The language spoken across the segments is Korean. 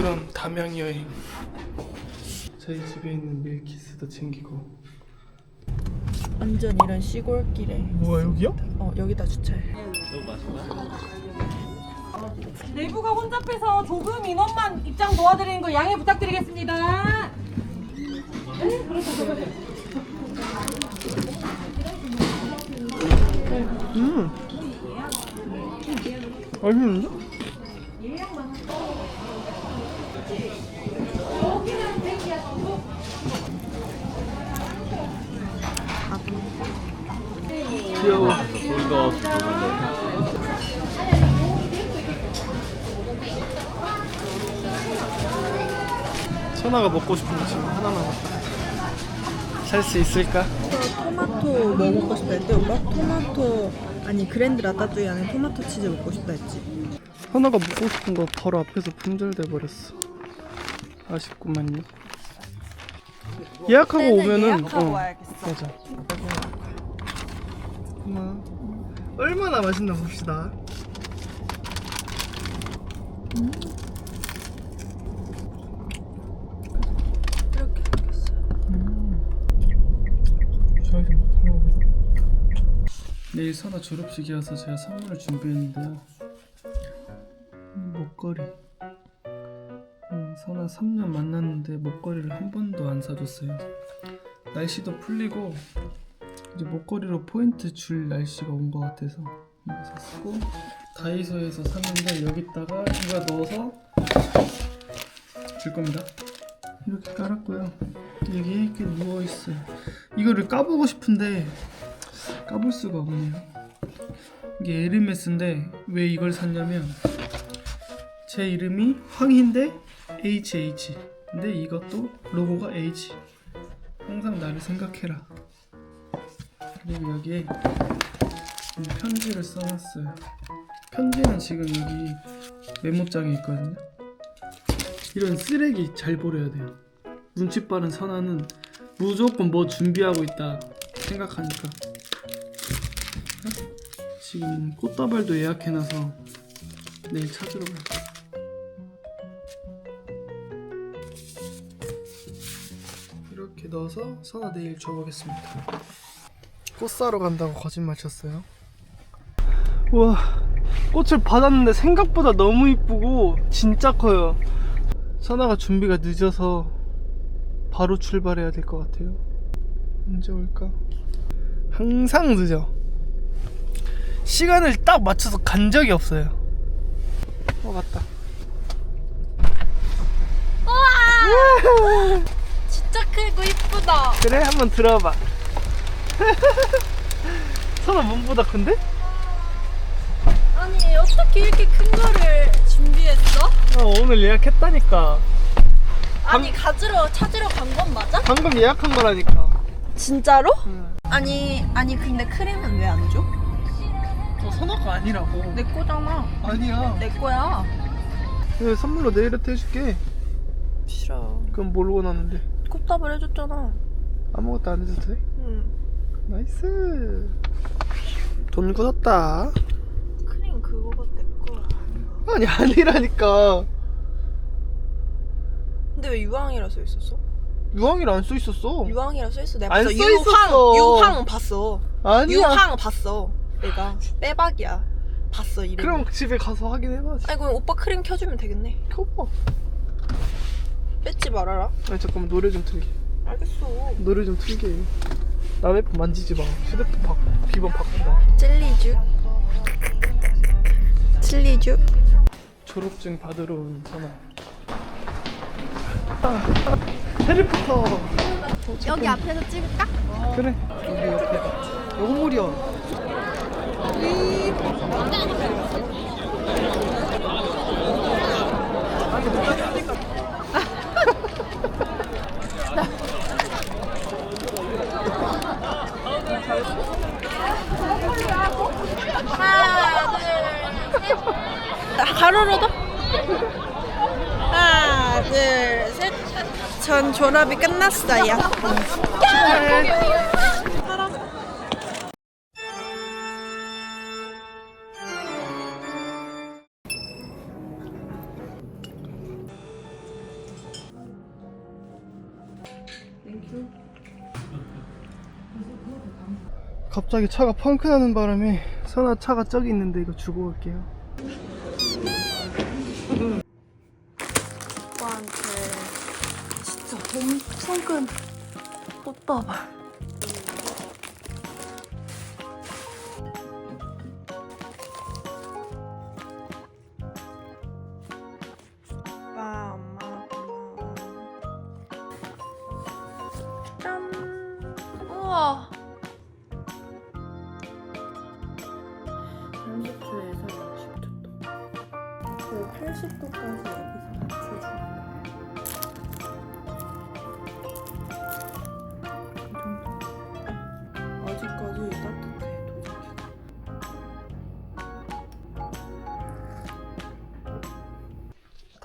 만족스러운 담양 여행. 저희 집에 있는 밀키스도 챙기고. 완전 이런 시골길에 뭐야 여기야? 어 여기다 주차해 내부가 혼잡해서 조금 인원만 입장 도와드리는 거 양해 부탁드리겠습니다. 음. 맛있는데? 귀여워. 천하가 먹고 싶은 거 지금 하나 남았다. 살 수 있을까? 토마토 뭐 먹고 싶다 했대 오빠? 토마토 아니 그랜드 라따뚜이 안에 토마토 치즈 먹고 싶다 했지 하나가 먹고 싶은 거 바로 앞에서 품절돼 버렸어. 아쉽구만요. 예약하고 오면은 예약하고 어, 와야겠어 맞아. 얼마나 맛있나 봅시다. 이렇게 생겼어 내일 선아 졸업식이어서 제가 선물을 준비했는데요. 음, 목걸이. 음, 선아 3년 만났는데 목걸이를 한 번도 안 사줬어요. 날씨도 풀리고 이제 목걸이로 포인트 줄 날씨가 온 것 같아서 이거 샀고 다이소에서 샀는데 여기다가 이거 넣어서 줄 겁니다. 이렇게 깔았고요. 여기 이렇게 누워 있어요. 이거를 까보고 싶은데 까볼 수가 없네요. 이게 에르메스인데 왜 이걸 샀냐면 제 이름이 황인데 HH. 근데 이것도 로고가 H. 항상 나를 생각해라. 그리고 여기에 이 편지를 써놨어요. 편지는 지금 여기 메모장에 있거든요. 이런 쓰레기 잘 버려야 돼요. 눈치 빠른 선아는 무조건 뭐 준비하고 있다 생각하니까 지금 꽃다발도 예약해놔서 내일 찾으러 가요. 넣어서 선아 내일 줘보겠습니다. 꽃 사러 간다고 거짓말 쳤어요. 우와, 꽃을 받았는데 생각보다 너무 이쁘고 진짜 커요. 선아가 준비가 늦어서 바로 출발해야 될 것 같아요. 언제 올까? 항상 늦어. 시간을 딱 맞춰서 간 적이 없어요. 어 맞다. 진짜 크고 이쁘다. 그래 한번 들어봐. 선아 몸보다 큰데? 아니 어떻게 이렇게 큰 거를 준비했어? 어, 오늘 예약했다니까. 아니 가지러 찾으러 간 건 맞아? 방금 예약한 거라니까. 진짜로? 응. 아니 아니 근데 크림은 왜 안 줘? 저 선아가 아니라고. 내 거잖아 아니야. 내 거야 네, 선물로 네일아트 해줄게. 싫어 그럼 모르고 놨는데 꽃다발 해줬잖아 아무것도 안 해도 돼? 응 나이스. 돈 굳었다. 크림 그거가 내 거야 아니 아니라니까. 근데 왜 유황이라 써 있었어? 유황이라 안써 있었어. 유황이라 써 있어 내가 안 봤어 써 있었어. 유황 봤어 아니야. 유황 봤어 내가 빼박이야 봤어 이름 그럼 집에 가서 확인해봐지. 아니 그럼 오빠 크림 켜주면 되겠네 켜봐. 뺏지 말아라 아니 잠깐만 노래 좀 틀게. 알겠어 노래 좀 틀게. 남의 폰 만지지 마. 휴대폰 바, 비번 바꾼다. 젤리주 젤리주 졸업증 받으러 온 전화. 아, 해리포터. 여기 앞에서 찍을까? 그래. 여기 옆에. 무려. 가 졸업이 끝났어요. 갑자기 차가 펑크 나는 바람에 선아 차가 저기 있는데 이거 주고 올게요. one, two. 큰 꽃다발. 오빠, 엄마 고마워. 짠. 우와. 30초에서 60초 또. 그 80도까지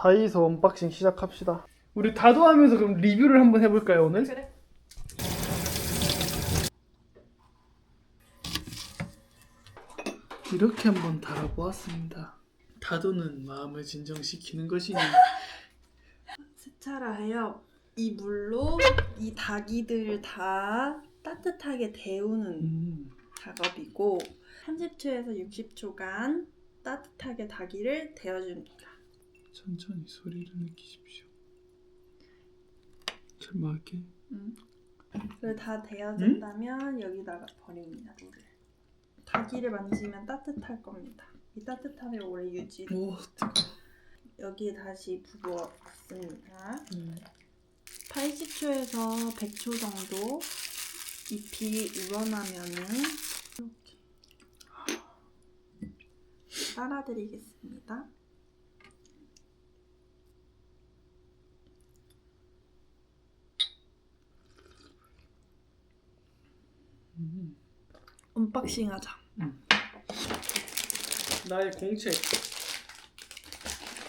다이소 언박싱 시작합시다. 우리 다도하면서 그럼 리뷰를 한번 해볼까요 오늘? 그래. 이렇게 한번 달아보았습니다. 다도는 마음을 진정시키는 것이니 세차를 하여 이 물로 이 닭이들 다 따뜻하게 데우는 음, 작업이고 30초에서 60초간 따뜻하게 닭이를 데워줍니다. 천천히 소리를 느끼십시오. 절망할게. 그리고 다 데워진다면 여기다가 버립니다 물을. 닭이를 만지면 따뜻할 겁니다. 이 따뜻함이 오래 유지. 오, 뜨거. 여기에 다시 부어 붓습니다. 음. 80초에서 100초 정도 잎이 우러나면은 이렇게 따라드리겠습니다. 음. 언박싱 하자. 나의 공책.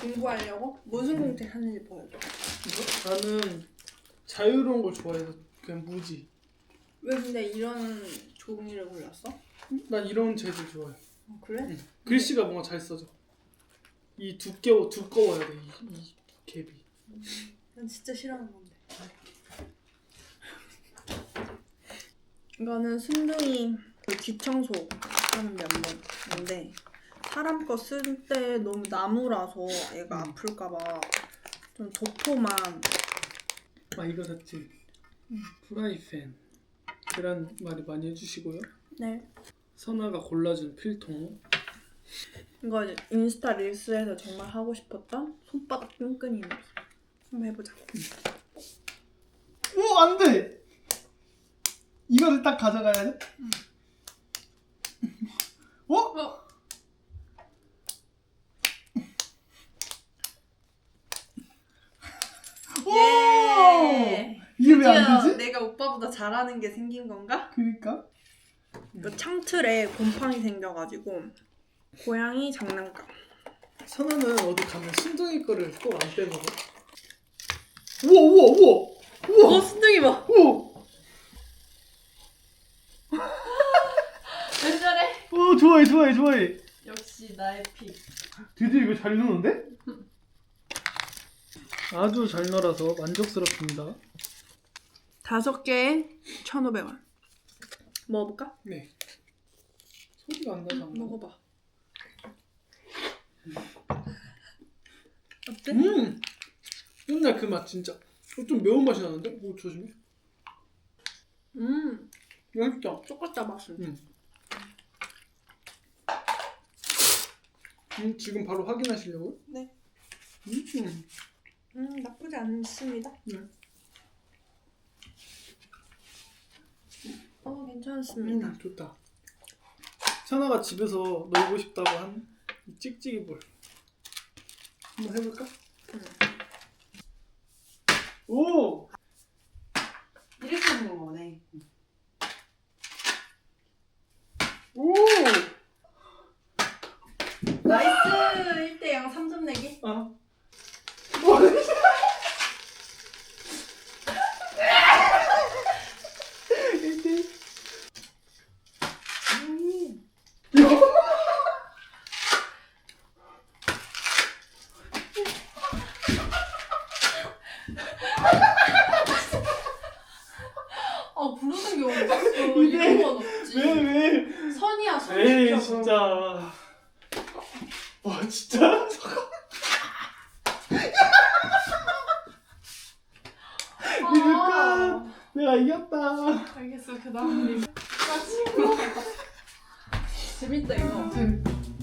공부하려고? 무슨 공책 하는지 보여줘. 나는 자유로운 걸 좋아해서 그냥 무지. 왜 근데 이런 종이를 골랐어? 난 이런 재질 좋아해. 어, 그래? 글씨가 뭔가 잘 써져. 이 두꺼워 두꺼워야 돼. 이, 이 갭이. 난 진짜 싫어하는 건데. 이거는 순둥이 그 귀 청소 하는 면봉인데 사람 거 쓸 때 너무 나무라서 얘가 음. 아플까봐 좀 도포만 아 이거 샀지. 프라이팬. 계란 말이 많이 해주시고요. 네 선아가 골라준 필통. 이거 이제 인스타 릴스에서 정말 하고 싶었던 손바닥 끈끈이 놀이 한번 해보자 오 안돼. 이거를 딱 가져가야 돼. 어? 오! 예 이게 왜안 드디어 되지? 내가 오빠보다 잘하는 게 생긴 건가? 그니까. 그 창틀에 곰팡이 생겨가지고 고양이 장난감 선아는 어디 가면 순둥이 거를 꼭 안 빼먹어. 우와 우와 우와 우와 어 순둥이 봐 우와. 왜 좋아해 좋아해 좋아해. 역시 나의 픽. 드디어 이거 잘 노는데? 아주 잘 놀아서 만족스럽습니다. 다섯 개에 1,500원 먹어볼까? 네. 소리가 안 나서 안 먹어. 먹어봐 어때? 음. 옛날 그 맛 진짜. 어, 좀 매운 맛이 나는데? 오 조심해. 음 맛있다. 똑같다 맛은 음. 음 지금 바로 확인하시려고요? 네. 음. 음 나쁘지 않습니다 네. 어 괜찮습니다 음, 좋다. 선아가 집에서 놀고 싶다고 한이 찍찍이 볼. 한번 해볼까? 응. 오! 이렇게 하는 거네 오! 나이스 1대0 3점 내기 아. 와 진짜? 이겼다. 알겠어 그 다음 님. 아 친구. 재밌다 이거.